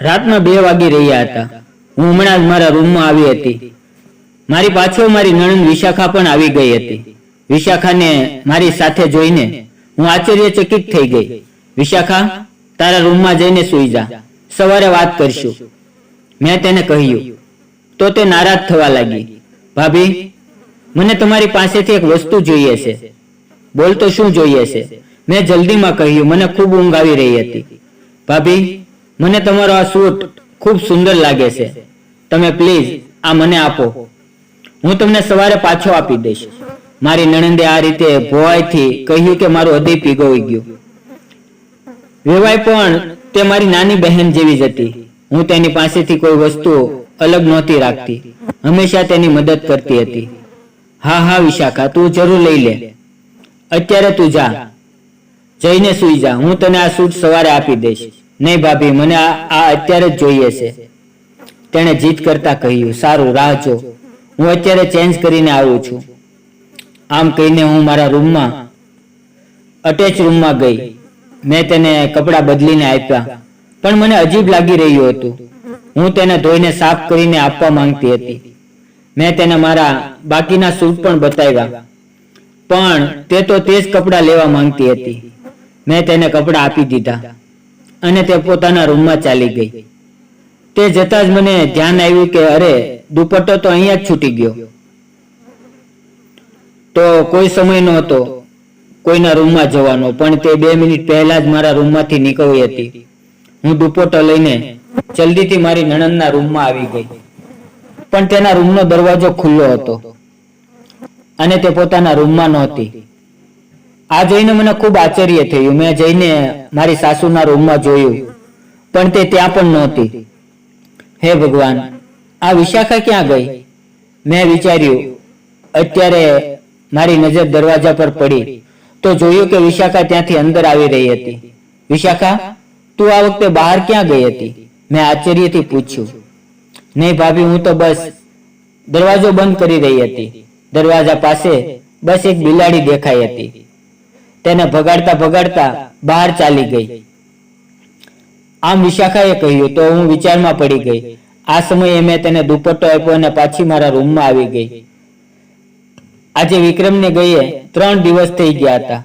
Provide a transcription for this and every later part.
રાતના બે વાગી રહ્યા હતા. હું હમણાં જ મારા રૂમમાં આવી હતી. મારી પાછળ મારી નણંદ વિશાખા પણ આવી ગઈ હતી. વિશાખાને મારી સાથે જોઈને હું આશ્ચર્યચકિત થઈ ગઈ. વિશાખા, તારા રૂમમાં જઈને સૂઈ જા. સવારે વાત કરશું. મેં તેને કહ્યું. તો તે નારાજ થવા લાગી. ભાભી, મને તમારી પાસેથી એક વસ્તુ જોઈએ છે. બોલ તો શું જોઈએ છે? મેં જલ્દીમાં કહ્યું, મને ખૂબ ઊંઘ આવી રહી હતી. ભાભી મને તમારો આ સૂટ ખૂબ સુંદર લાગે છે. તમે પ્લીઝ આ મને આપો. હું તમને સવારે પાછો આપી દઈશ. મારી નણંદે આ રીતે ભોવાઈથી કહ્યું કે મારું હૃદય પીગોઈ ગયું. વેવાઈ પણ તે મારી નાની બહેન જેવી જ હતી. હું તેની પાસેથી કોઈ વસ્તુ અલગ નહોતી રાખતી. હંમેશા તેની મદદ કરતી હતી. હા હા, વિશાખા, તું જરૂર લઈ લે. અત્યારે તું જા. જઈને સુઈ જા. હું તને આ સૂટ સવારે આપી દઈશ. નહીં ભાભી, મને આ અત્યારે જ જોઈએ છે. તેણે જીત કરતા કહ્યું, સારું, રાહ જો. હું અત્યારે ચેન્જ કરીને આવું છું. આમ કહીને હું મારા રૂમમાં અટેચ રૂમમાં ગઈ. મેં તેને કપડાં બદલીને આપ્યા. પણ મને અજીબ લાગી રહ્યું હતું. હું તેને ધોઈને સાફ કરીને આપવા માંગતી હતી. મેં તેને મારા બાકીના સૂટ પણ બતાવ્યા. પણ તે તો તે જ કપડાં લેવા માંગતી હતી. મેં તેને કપડાં આપી દીધા. અને તે પોતાના રૂમમાં ચાલી ગઈ. તે જતા જ મને ધ્યાન આવ્યું કે અરે, દુપટ્ટો તો અહીંયા જ છૂટી ગયો. તો કોઈ સમય નહોતો, કોઈના રૂમમાં જવાનો, પણ તે બે મિનિટ પહેલા જ મારા રૂમમાંથી નીકળી હતી. હું દુપટ્ટો લઈને જલ્દીથી મારી નણંદના રૂમમાં આવી ગઈ. પણ તેના રૂમનો દરવાજો ખુલ્લો હતો અને તે પોતાના રૂમમાં નહોતી. આ જોઈને મને ખૂબ આશ્ચર્ય થયું. મેં જઈને મારી સાસુના રૂમમાં જોયું. પણ તે ત્યાં પણ નહોતી. હે ભગવાન, આ વિશાખા ક્યાં ગઈ? મેં વિચાર્યું, અત્યારે મારી નજર દરવાજા પર પડી તો જોયું કે વિશાખા ત્યાંથી અંદર આવી રહી હતી. વિશાખા, તું આ વખતે બહાર ક્યાં ગઈ હતી? મેં આશ્ચર્યથી પૂછ્યું. નહીં ભાભી, હું તો બસ દરવાજો બંધ કરી રહી હતી. દરવાજા પાસે બસ એક બિલાડી દેખાઈ હતી. તેને ભગાડતા ભગાડતા બહાર ચાલી ગઈ. આમ વિશાખાએ કહ્યું, તો હું વિચારમાં પડી ગઈ. આ સમયે મેં તેને દુપટ્ટો આપ્યો અને પાછી મારા રૂમમાં આવી ગઈ. આજે વિક્રમને ગઈએ, ત્રણ દિવસ થઈ ગયા હતા.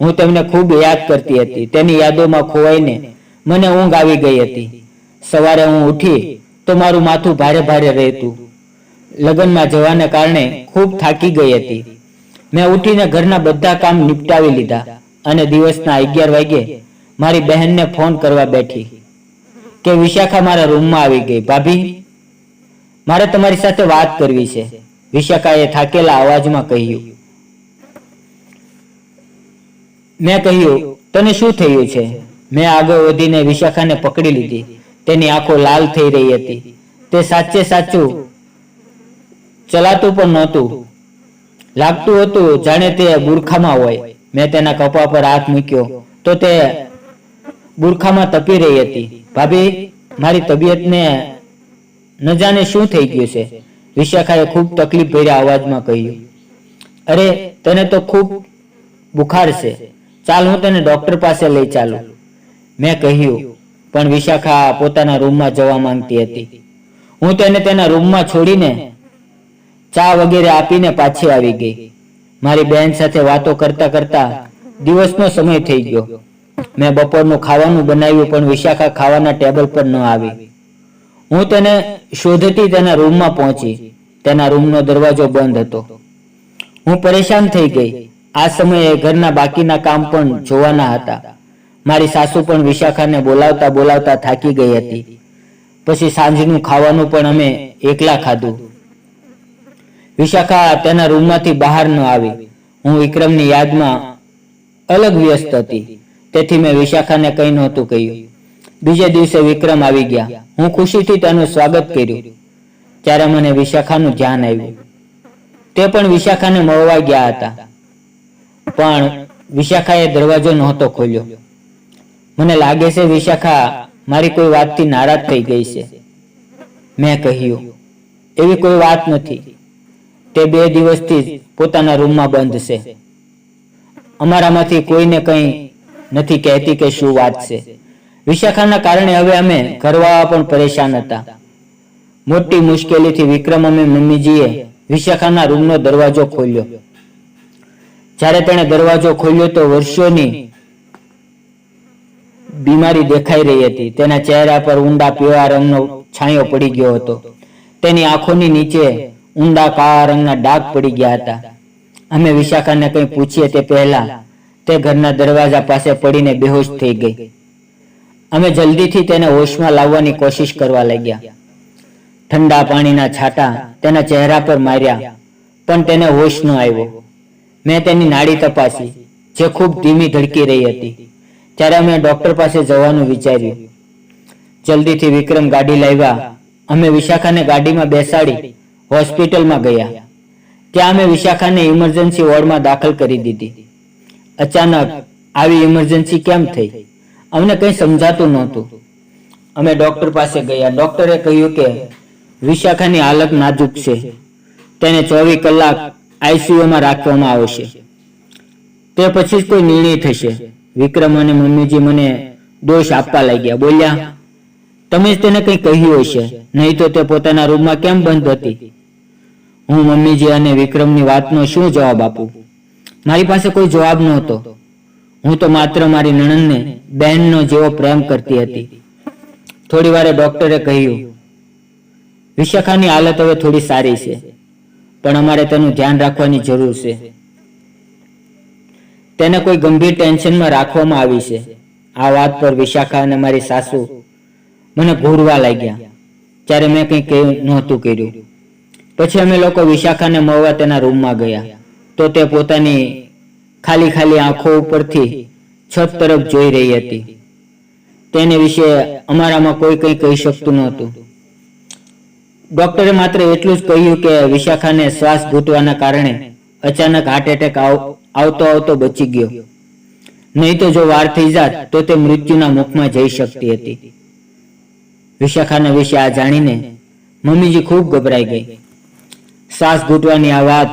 હું તેમને ખૂબ યાદ કરતી હતી. તેની યાદોમાં ખોવાઈને મને ઊંઘ આવી ગઈ હતી. સવારે હું ઉઠી તો મારું માથું ભારે ભારે રહેતું. લગ્નમાં જવાને કારણે ખૂબ થાકી ગઈ હતી. મેં ઉઠીને ઘરના બધા કામ નિપટાવી લીધા અને દિવસના અગિયાર વાગે મારી બહેનને ફોન કરવા બેઠી કે, વિશાખા મારા રૂમમાં આવી ગઈ. ભાભી, મારે તમારી સાથે વાત કરવી છે. વિશાખાએ થાકેલા અવાજમાં કહ્યું. મેં કહ્યું, તને શું થયું છે? મેં આગળ વધીને વિશાખાને પકડી લીધી. તેની આંખો લાલ થઈ રહી હતી. તે સાચે સાચું ચલાતું પણ નહોતું. લાગતું હતું, જાણે તે બુરખામાં હોય. મેં તેના કપા પર હાથ મૂક્યો. તો તે બુરખામાં તપી રહી હતી. ભાભી, મારી તબિયતને ન જાણે શું થઈ ગયું છે? વિશાખાએ ખૂબ તકલીફ ભર્યા અવાજમાં કહ્યું. અરે, તને તો ખૂબ બુખાર છે. ચાલ, હું તને ડોક્ટર પાસે લઈ ચાલું. મેં કહ્યું. પણ વિશાખા પોતાના રૂમમાં જવા માંગતી હતી. હું તેને તેના રૂમમાં છોડીને ચા વગેરે આપીને પાછી આવી ગઈ. મારી બહેન સાથે વાતો કરતા કરતા દિવસનો સમય થઈ ગયો. મેં બપોરનું ખાવાનું બનાવ્યું, પણ વિશાખા ખાવાના ટેબલ પર ન આવી. હું તેને શોધતી તેના રૂમમાં પહોંચી. તેના રૂમનો દરવાજો બંધ હતો. હું પરેશાન થઈ ગઈ. આ સમયે ઘરના બાકીના કામ પણ જોવાના હતા. મારી સાસુ પણ વિશાખાને બોલાવતા બોલાવતા થાકી ગઈ હતી. પછી સાંજનું ખાવાનું પણ અમે એકલા ખાધું. વિશાખા તેના રૂમમાંથી બહાર ન આવી. હું વિક્રમની યાદમાં અલગ વ્યસ્ત હતી. તેથી મેં વિશાખાને કંઈ નહોતું કહ્યું. બીજે દિવસે વિક્રમ આવી ગયા. હું ખુશીથી તેનું સ્વાગત કર્યું. ત્યારે મને વિશાખાનું ધ્યાન આવ્યું. તે પણ વિશાખાને મળવા ગયા હતા. પણ વિશાખાએ દરવાજો નહોતો ખોલ્યો. મને લાગે છે વિશાખા મારી કોઈ વાતથી નારાજ થઈ ગઈ છે. મેં કહ્યું, એવી કોઈ વાત નથી. તે બે દિવસથી પોતાના રૂમમાં બંધ છે. અમારામાંથી કોઈને કંઈ નથી કહેતી કે શું વાત છે. વિશાખાના કારણે હવે અમે ઘરવાળા પણ પરેશાન હતા. મોટી મુશ્કેલીથી વિક્રમ અને મમ્મીજીએ વિશાખાના રૂમનો દરવાજો ખોલ્યો. જ્યારે તેણે દરવાજો ખોલ્યો તો વર્ષોની બીમારી દેખાઈ રહી હતી. તેના ચહેરા પર ઊંડા પીળા રંગનો છાંયો પડી ગયો હતો. તેની આંખોની નીચે ઊંડા કાળા રંગના ડાઘ પડી ગયા હતા. અમે વિશાખાને કંઈ પૂછીએ તે પહેલા તે ઘરના દરવાજા પાસે પડીને બેહોશ થઈ ગઈ. અમે જલ્દીથી તેને હોશમાં લાવવાની કોશિશ કરવા લાગ્યા. ઠંડા પાણીના છાંટા તેના ચહેરા પર માર્યા, પણ તેને હોશ ન આવ્યો. મેં તેની નાડી તપાસી, જે ખૂબ ધીમી ધડકી રહી હતી. ત્યારે અમે ડોક્ટર પાસે જવાનું વિચાર્યું. જલ્દીથી વિક્રમ ગાડી લાવ્યા. અમે વિશાખાને ગાડીમાં બેસાડી હોસ્પિટલમાં ગયા. ત્યાં અમે વિશાખાને ઇમરજન્સી વોર્ડમાં દાખલ કરી દીધી. અચાનક આવી ઇમરજન્સી કેમ થઈ? અમને કંઈ સમજાતું નહોતું. અમે ડોક્ટર પાસે ગયા. ડોક્ટરે કહ્યું કે વિશાખાની હાલત નાજુક છે. તેને ચોવીસ કલાક આઈસીયુમાં રાખવામાં આવશે. તે પછી જ કોઈ નિર્ણય થશે. વિક્રમ અને મમ્મીજી મને દોષ આપવા લાગ્યા. બોલ્યા, તમે જ તેને કંઈ કહ્યું હશે. નહીં તો તે પોતાના રૂમમાં કેમ બંધ હતી? હું મમ્મીજી અને વિક્રમની વાતનો શું જવાબ આપું? મારી પાસે કોઈ જવાબ નહોતો. હું તો માત્ર મારી નણંદને બહેનનો જેવો પ્રેમ કરતી હતી. થોડી વારે ડોક્ટરે કહ્યું, વિશાખાની હાલત હવે થોડી સારી છે, પણ અમારે તેનું ધ્યાન રાખવાની જરૂર છે. તેને કોઈ ગંભીર ટેન્શનમાં રાખવામાં આવી છે. આ વાત પર વિશાખા અને મારી સાસુ મને ઘૂરવા લાગ્યા ત્યારે મેં કંઈ નહોતું કર્યું. પછી અમે લોકો વિશાખાને મળવા તેના રૂમમાં ગયા. તો તે પોતાની ખાલી ખાલી આંખો ઉપરથી છત તરફ જોઈ રહી હતી. તેને વિશે અમારામાં કોઈ કંઈ કહી શકતું નહોતું. ડોક્ટરે માત્ર એટલું જ કહ્યું કે વિશાખાને શ્વાસ ઘૂંટવાના કારણે અચાનક હાર્ટ એટેક આવતો આવતો બચી ગયો. નહીં તો જો વાર થઈ જાત, તો તે મૃત્યુના મુખમાં જઈ શકતી હતી. વિશાખાના વિશે આ જાણીને મમ્મીજી ખૂબ ગભરાઈ ગઈ. શ્વાસ ઘૂંટવાની આ વાત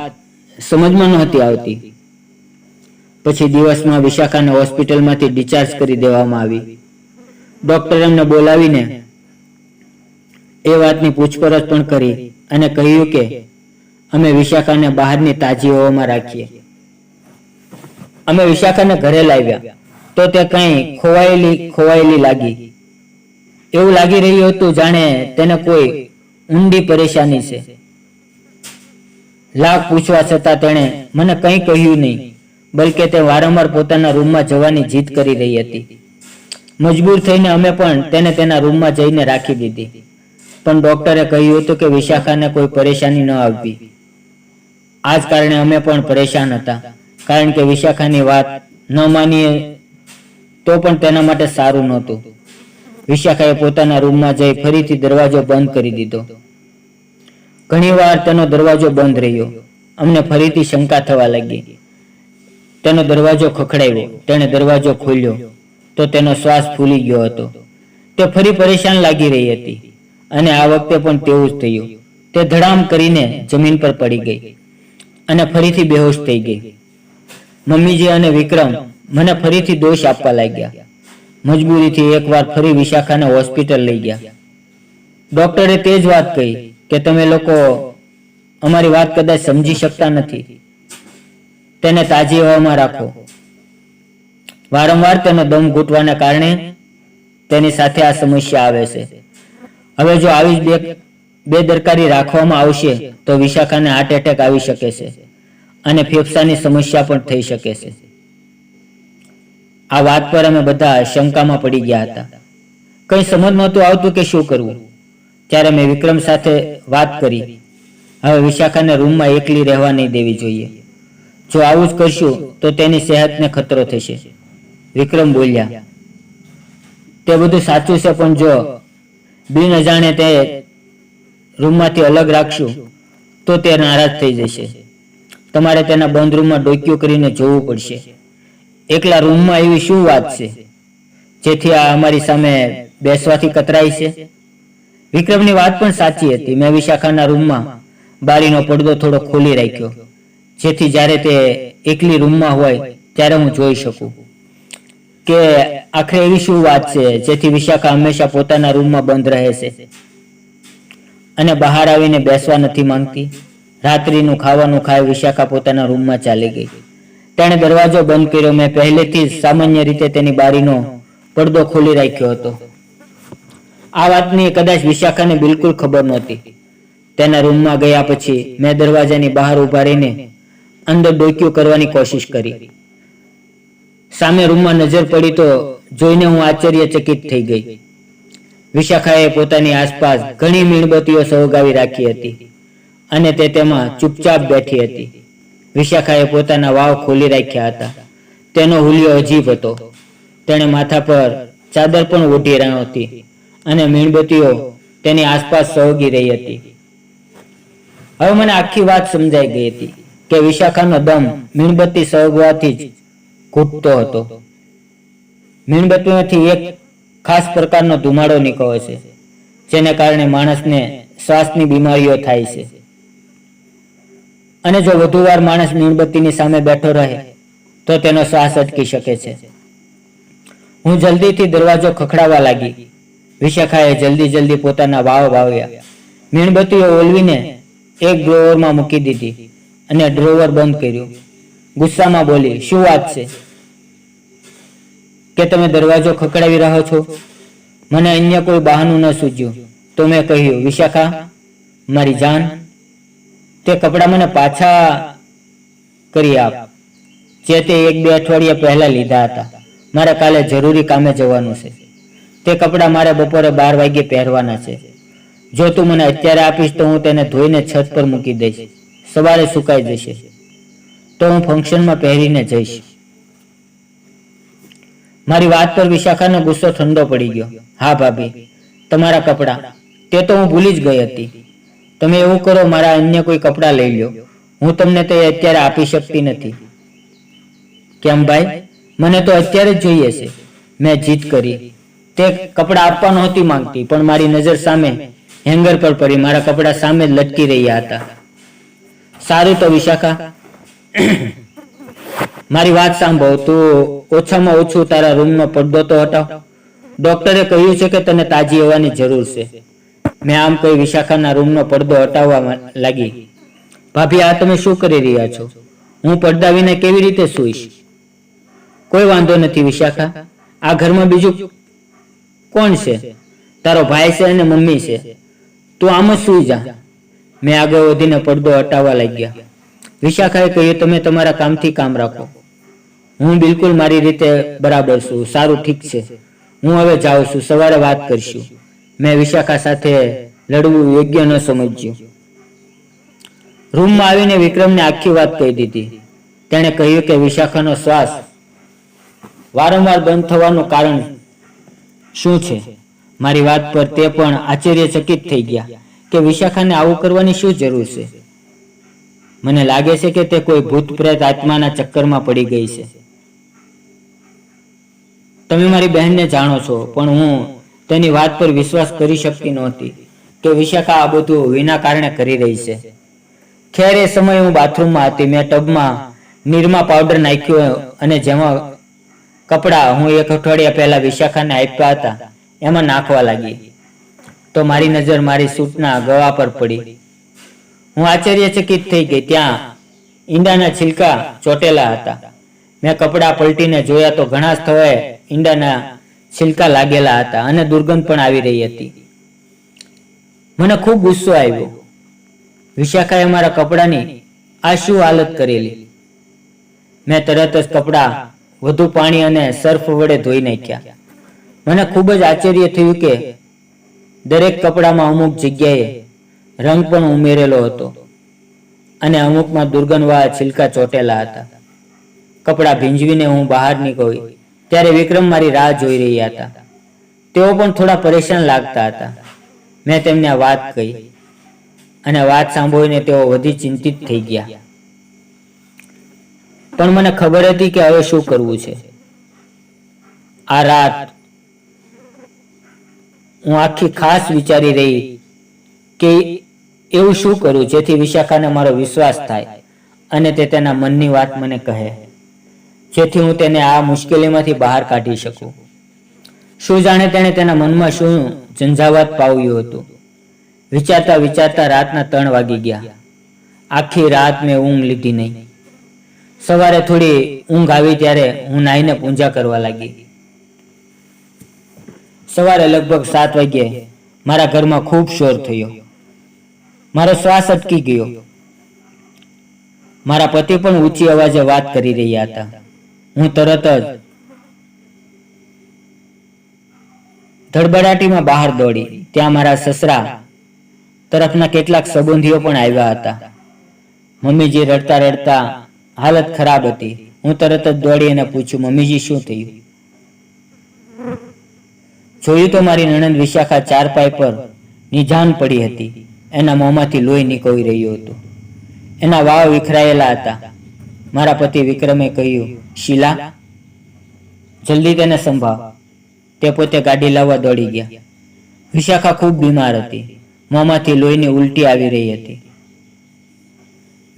સમજમાં નહોતી આવતી. પછી દિવસમાં વિશાખાને હોસ્પિટલમાંથી ડિસ્ચાર્જ કરી દેવામાં આવી. ડોક્ટર એમને બોલાવીને એ વાતની પૂછપરછ પણ કરી અને કહ્યું કે અમે વિશાખાને બહારની તાજી હવામાં રાખીએ. અમે વિશાખાને ઘરે લાવ્યા. તો તે કંઈ ખોવાયેલી ખોવાયેલી લાગી. એવું લાગી રહ્યું હતું જાણે તેને કોઈ ઊંડી પરેશાની છે. લાખ પૂછવા છતાં તેણે મને કંઈ કહ્યું નહીં, બલકે તે વારંવાર પોતાના રૂમમાં જવાની જીદ કરી રહી હતી. મજબૂર થઈને અમે પણ તેને તેના રૂમમાં જઈને રાખી દીધી. પણ ડોક્ટરે કહ્યું હતું કે વિશાખાને કોઈ પરેશાની ન આવવી. આ જ કારણે અમે પણ પરેશાન હતા, કારણ કે વિશાખાની વાત ન માનીએ તો પણ તેના માટે સારું નહોતું. વિશાખાએ પોતાના રૂમમાં જઈ ફરીથી દરવાજો બંધ કરી દીધો. ઘણીવાર તેનો દરવાજો બંધ રહ્યો. અમને ફરીથી શંકા થવા લાગી. તેનો દરવાજો ખખડાવ્યો તેણે દરવાજો ખોલ્યો. તો તેનો શ્વાસ ફૂલી ગયો હતો. તે ફરી પરેશાન લાગી રહી હતી. અને આ વખતે પણ તેવું જ થયું. તે ધડામ કરીને જમીન પર પડી ગઈ. અને ફરીથી બેહોશ થઈ ગઈ. મમ્મીજી અને વિક્રમ મને ફરીથી દોષ આપવા લાગ્યા. મજબૂરીથી એકવાર ફરી વિશાખાને હોસ્પિટલ લઈ ગયા. ડોક્ટરે તે જ વાત કહી. કે તમે લોકો અમારી વાત કદાચ સમજી શકતા નથી. તેને તાજી હવામાં રાખો. વારંવાર તેનો દમ ઘૂંટવાના કારણે તેની સાથે આ સમસ્યા આવે છે. હવે જો આવી બે બેદરકારી રાખવામાં આવશે તો વિશાખાને હાર્ટ એટેક આવી શકે છે અને ફેફસાની સમસ્યા પણ થઈ શકે છે. આ વાત પર અમે બધા શંકામાં પડી ગયા હતા. કંઈ સમજ નહોતું આવતું કે શું કરવું. ત્યારે મેં વિક્રમ સાથે વાત કરી. હવે વિશાખાને રૂમમાં એકલી રહેવા નહીં દેવી જોઈએ. જો આવું જ કરશું, તો તેની સેહતને ખતરો થશે. વિક્રમ બોલ્યા, તે બધું સાચું છે, પણ જો બિન અજાણે તે રૂમમાંથી અલગ રાખશું, તો તે નારાજ થઈ જશે. તમારે તેના બંધ રૂમમાં ડોક્યુ કરીને જોવું પડશે. એકલા રૂમમાં એવી શું વાત છે? જેથી આ અમારી સામે બેસવાથી કતરાય છે? વિક્રમની વાત પણ સાચી હતી. મેં વિશાખાના રૂમમાં બારીનો પડદો થોડો ખોલી રાખ્યો. જેથી જ્યારે તે એકલી રૂમમાં હોય ત્યારે હું જોઈ શકું. કે આખરે એવી શું વાત છે? જેથી વિશાખા હંમેશા પોતાના રૂમમાં બંધ રહે છે. અને બહાર આવીને બેસવા નથી માંગતી. રાત્રિનું ખાવાનું ખાઈ વિશાખા પોતાના રૂમમાં ચાલી ગઈ. તેણે દરવાજો બંધ કર્યો. મેં પહેલેથી સામાન્ય રીતે તેની બારીનો પડદો ખોલી રાખ્યો હતો. આ વાતની કદાચ વિશાખાને બિલકુલ ખબર નહોતી. તેના રૂમમાં ગયા પછી મેં દરવાજાની બહાર ઊભા રહીને અંદર ડોક્યું કરવાની કોશિશ કરી. સામે રૂમમાં નજર પડી તો જોઈને હું આશ્ચર્યચકિત થઈ ગઈ. વિશાખાએ પોતાની આસપાસ ઘણી મીણબત્તીઓ સળગાવી રાખી હતી અને તે તેમાં ચૂપચાપ બેઠી હતી. વિશાખાએ પોતાના વાવ ખોલી રાખ્યા હતા. તેનો હુલિયો અજીબ હતો. તેણે માથા પર ચાદર પણ ઓઢી રહી હતી અને મીણબત્તીઓ તેની આસપાસ સળગી રહી હતી. હવે મને આખી વાત સમજાઈ ગઈ હતી કે વિશાખાનો દમ મીણબત્તી સળગવાથી જ ઘૂટતો હતો. મીણબત્તીઓથી એક ખાસ પ્રકારનો ધુમાડો નીકળે છે, જેને કારણે માણસને શ્વાસની બીમારીઓ થાય છે. અને જો વધુ વાર માણસ મીણબત્તીની સામે બેઠો રહે, તો તેનો શ્વાસ અટકી શકે છે. હું જલ્દીથી દરવાજો ખખડાવવા લાગી. વિશાખાએ જલ્દી જલ્દી પોતાના વાવ વાવ્યા. મીણબત્તીઓ ઓલવીને એક ડ્રોવરમાં મૂકી દીધી અને ડ્રોવર બંધ કર્યું. ગુસ્સામાં બોલી, શું વાત છે? કે તમે દરવાજો ખકડાવી રહ્યો છો? મને અન્ય કોઈ બહાનું ન સૂજ્યું. તો મેં કહ્યું, વિશાખા, મારી જાન, તે કપડાં મને પાછા કરી આપ, જે તે એક બે અઠવાડિયા પહેલા લીધા હતા. મારે કાલે જરૂરી કામે જવાનું છે. તે કપડાં મારે બપોરે બાર વાગ્યે પહેરવાના છે. જો તું મને અત્યારે આપીશ તો હું તેને ધોઈને છત પર મૂકી દઈશ. સવારે સુકાઈ જશે. તો હું ફંક્શનમાં પહેરીને જઈશ. મારી વાત પર વિશાખાનો ગુસ્સો ઠંડો પડી ગયો. હા ભાભી, તમારા કપડાં. તે તો હું ભૂલી જ ગઈ હતી. તમે એવું કરો, મારા અન્ય કોઈ કપડાં લઈ લો હું તમને તે અત્યારે આપી શકતી નથી. કેમ ભાઈ? મને તો અત્યારે જ જોઈએ છે. મેં જીત કરી. તે કપડાં આપવા નહોતી માંગતી, પણ મારી નજર સામે હેંગર પર પડી, મારા કપડાં સામે લટકી રહ્યા હતા. સારું તો વિશાખા, મારી વાત સાંભળ, તું ઓછામાં ઓછું તારા રૂમનો પડદો તો હટાવ. ડોક્ટરે કહ્યું છે કે તને તાજી હોવાની જરૂર છે. મેં આમ કહી વિશાખાના રૂમનો પડદો હટાવવા લાગી. ભાભી, આ તમે શું કરી રહ્યા છો? હું પડદા વિના કેવી રીતે સૂઈશ? કોઈ વાંધો નથી વિશાખા. આ ઘરમાં બીજું કોણ છે? તારો ભાઈ છે અને મમ્મી છે. તું આમ જ સુઈ જા? મેં આગળ વધીને પડદો હટાવવા લાગ્યા. વિશાખાએ કહ્યું, તમે તમારા કામથી કામ રાખો. હું બિલકુલ મારી રીતે બરાબર છું. સારું ઠીક છે. હું હવે જાઉં છું. સવારે વાત કરીશું. મેં વિશાખા સાથે લડવું યોગ્ય ન સમજ્યું. રૂમમાં આવીને વિક્રમને આખી વાત કહી દીધી. તેણે કહ્યું કે વિશાખાનો શ્વાસ વારંવાર બંધ થવાનું કારણ શું છે? મારી વાત પર તે પણ આશ્ચર્યચકિત થઈ ગયા કે વિશાખાને આવું કરવાની શું જરૂર છે? મને લાગે છે કે તે કોઈ ભૂત આત્માના ચક્કરમાં પડી ગઈ છે. તમે મારી બહેનને જાણો છો, પણ હું તેની વાત પર વિશ્વાસ કરી શકતી નહોતી કે વિશાખા આ બધું વિના કારણે કરી રહી છે. ખેર એ સમયે હું બાથરૂમમાં હતી. મેં ટબમાં નિરમા પાવડર નાખ્યો અને જેમાં કપડાં હું એક અઠવાડિયા પહેલા વિશાખાને આપ્યા હતા. એમાં નાખવા લાગી. તો મારી નજર મારી સૂટના ગવા પર પડી. હું આશ્ચર્યચકિત થઈ ગઈ. ત્યાં ઈંડાના છિલકા ચોટેલા હતા. મેં કપડાં પલટીને જોયા તો ઘણા સ્થળે ઈંડાના છિલકા લાગેલા હતા અને દુર્ગંધ પણ આવી રહી હતી. મને ખૂબ ગુસ્સો આવ્યો. વિશાખાએ મારા કપડાની આ શું હાલત કરેલી. મેં તરત જ કપડાં વધુ પાણી અને સર્ફ વડે ધોઈ નાખ્યા. મને ખૂબ જ આશ્ચર્ય થયું કે દરેક કપડામાં અમુક જગ્યાએ રંગ પણ ઉમેરેલો હતો અને અમુકમાં દુર્ગંધવાળા છિલકા ચોટેલા હતા. કપડાં ભીંજવીને હું બહાર નીકળી ત્યારે વિક્રમ મારી રાહ જોઈ રહ્યા હતા. તેઓ પણ થોડા પરેશાન લાગતા હતા. મેં તેમને વાત કહી અને વાત સાંભળીને તેઓ વધી ચિંતિત થઈ ગયા. પણ મને ખબર હતી કે હવે શું કરવું છે. આ રાત હું આખી ખાસ વિચારી રહી કે એવું શું કરું જેથી વિશાખાને મારો વિશ્વાસ થાય અને તે તેના મનની વાત મને કહે, જેથી હું તેને આ મુશ્કેલીમાંથી બહાર કાઢી શકું. શું જાણે તેણે તેના મનમાં શું ઝંઝાવાત પાવ્યું હતું. વિચારતા વિચારતા રાતના ત્રણ વાગી ગયા. આખી રાત મેં ઊંઘ લીધી નહીં. સવારે થોડી ઊંઘ આવી ત્યારે હું નાહીને પૂજા કરવા લાગી. સવારે લગભગ સાત વાગ્યે મારા ઘરમાં ખૂબ શોર થયો. મારો શ્વાસ અટકી ગયો. મારા પતિ પણ ઊંચી અવાજે વાત કરી રહ્યા હતા. હું તરત જ ધડબડાટીમાં બહાર દોડી. ત્યાં મારા સસરા તરફના કેટલાક સંબંધીઓ પણ આવ્યા હતા. મમ્મીજી રડતા રડતા હાલત ખરાબ હતી. હું તરત જ દોડી અને પૂછ્યું, મમ્મીજી, શું થયું? જોયું તો મારી નણંદ વિશાખા ચાર પાય પર નિજાન પડી હતી. એના મોંમાંથી લોહી નીકળી રહ્યું હતું. એના વાવ વિખરાયેલા હતા. મારા પતિ વિક્રમે કહ્યું, શીલા, જલ્દી તેને સંભાવ તે પોતે ગાડી લાવવા દોડી ગયા. વિશાખા ખૂબ બીમાર હતી. મોંમાંથી લોહીની ઉલટી આવી રહી હતી.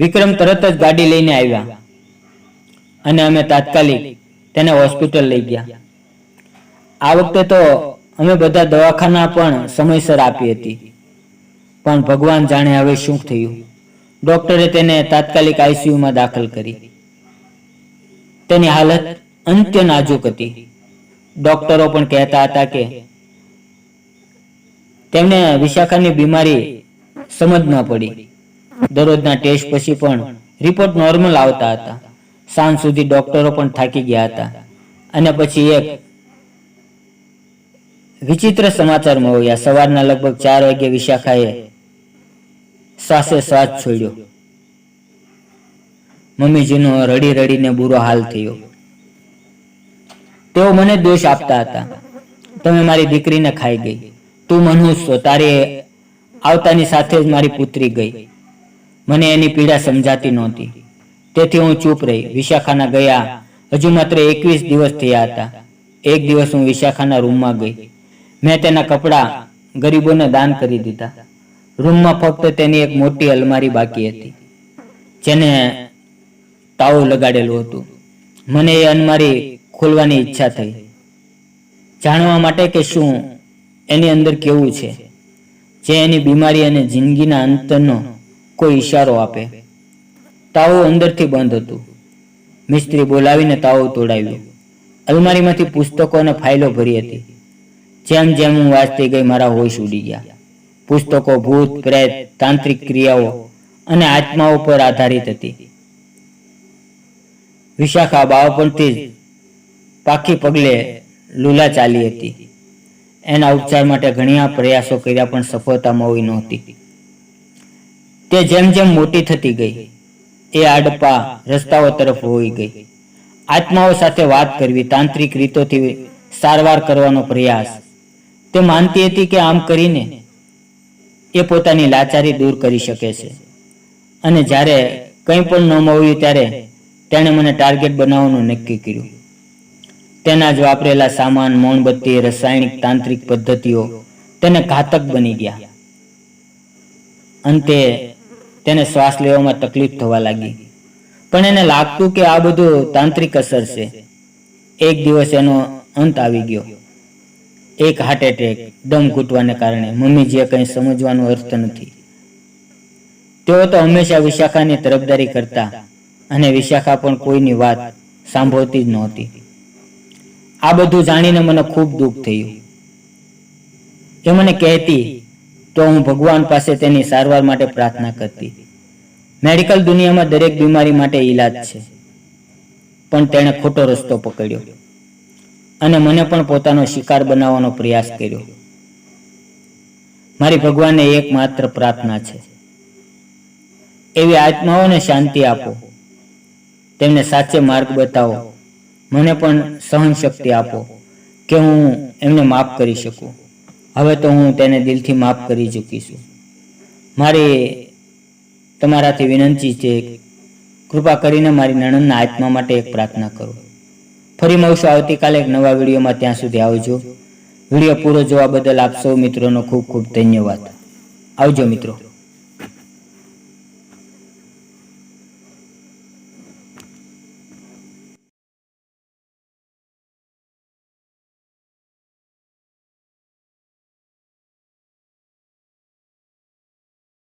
વિક્રમ તરત જ ગાડી લઈને આવ્યા. અને અમે તાત્કાલિક તેને હોસ્પિટલ લઈ ગયા. આ વખતે તો અમે બધા દવાખાના પણ સમયસર આપી હતી. પણ ભગવાન જાણે હવે શું થયું. ડોક્ટરે તેને તાત્કાલિક આઈસીયુમાં દાખલ કરી. તેની હાલત અંત્ય નાજુક હતી. ડોક્ટરો પણ કહેતા હતા કે તેમને વિશાખાની બીમારી સમજ ન પડી. દરરોજના ટેસ્ટ પછી પણ રિપોર્ટ નોર્મલ આવતા હતા. સાંજ સુધી ડોક્ટરો પણ થાકી ગયા હતા. અને પછી એક વિચિત્ર સમાચાર મળ્યા. સવારના લગભગ ચાર વાગે વિશાખાએ શ્વાસે શ્વાસ છોડ્યો. મમ્મીજીનો રડી રડીને બુરો હાલ થયો. તેઓ મને દોષ આપતા હતા. તમે મારી દીકરીને ખાઈ ગઈ. તું મનુષ્ય તારે આવતાની સાથે જ મારી પુત્રી ગઈ. મને એની પીડા સમજાતી નહોતી. તેથી હું ચૂપ રહી. વિશાખાના ગયા. હજુ માત્ર એકવીસ દિવસ થયા હતા. એક દિવસ હું વિશાખાના રૂમમાં ગઈ. મેં તેના કપડાં ગરીબોને દાન કરી દીધા. રૂમમાં ફક્ત તેની એક મોટી અલમારી બાકી હતી, જેને તાવ લગાડેલું હતું. મને એ અલમારી ખોલવાની ઈચ્છા થઈ. જાણવા માટે કે શું? એની અંદર કેવું છે? જે એની બીમારી અને જિંદગીના અંતનો કોઈ ઈશારો આપે. તાવો અંદરથી બંધ હતું. મિસ્ત્રી બોલાવીને તાવો તોડાવ્યો. અલમારીમાંથી પુસ્તકો અને ફાઇલો ભરી હતી. જેમ જેમ હું વાંચતી ગઈ મારા હોશ ઉડી ગયા. પુસ્તકો ભૂત, પ્રેત, તાંત્રિક ક્રિયાઓ અને આત્માઓ પર આધારિત હતી. વિશાખા બાવપણથી પાકી પગલે લુલા ચાલી હતી. એના ઉપચાર માટે ઘણા પ્રયાસો કર્યા પણ સફળતા મળી નહોતી. તે જેમ જેમ મોટી થતી ગઈ, એ આડપા રસ્તાઓ તરફ હોઈ ગઈ. આત્માઓ સાથે વાત કરવી તાંત્રિક રીતોથી સારવાર કરવાનો પ્રયાસ. તે માનતી હતી કે આમ કરીને એ પોતાની લાચારી દૂર કરી શકે છે. અને જ્યારે કંઈ પણ ન મળ્યું ત્યારે તેણે મને ટાર્ગેટ બનાવવાનું નક્કી કર્યું. તેના જ વાપરેલા સામાન, મોણબત્તી, રસાયણિક, તાંત્રિક પદ્ધતિઓ તેને ઘાતક બની ગયા. અંતે તેને શ્વાસ લેવામાં તકલીફ થવા લાગી. પણ એને લાગતું કે આ બધું તાંત્રિક અસર છે. એક દિવસ એનો અંત આવી ગયો. એક હાર્ટ એટેક દમ ઘૂંટવાને કારણે મમ્મીજીએ કંઈ સમજવાનો અર્થ નથી. તેઓ તો હંમેશા વિશાખાની તરફદારી કરતા અને વિશાખા પણ કોઈની વાત સાંભળતી જ નહોતી. આ બધું જાણીને મને ખૂબ દુઃખ થયું. એ મને કહેતી તો હું ભગવાન પાસે તેની સારવાર માટે પ્રાર્થના કરતી. મેડિકલ દુનિયામાં દરેક બીમારી માટે ઈલાજ છે. પણ તેણે ખોટો રસ્તો પકડ્યો અને મને પણ પોતાનો શિકાર બનાવવાનો પ્રયાસ કર્યો. મારી ભગવાનને એકમાત્ર પ્રાર્થના છે. એવી આત્માઓને શાંતિ આપો. તેમને સાચે માર્ગ બતાવો. મને પણ સહન શક્તિ આપો કે હું એમને માફ કરી શકું. હવે તો હું તેને દિલથી માફ કરી ચૂકી છું. મારી તમારાથી વિનંતી છે કૃપા કરીને મારી નણંદના આત્મા માટે એક પ્રાર્થના કરો. ફરી મળશું આવતીકાલે એક નવા વિડીયોમાં. ત્યાં સુધી આવજો. વીડિયો પૂરો જોવા બદલ આપ સૌ મિત્રોનો ખૂબ ખૂબ ધન્યવાદ. આવજો મિત્રો.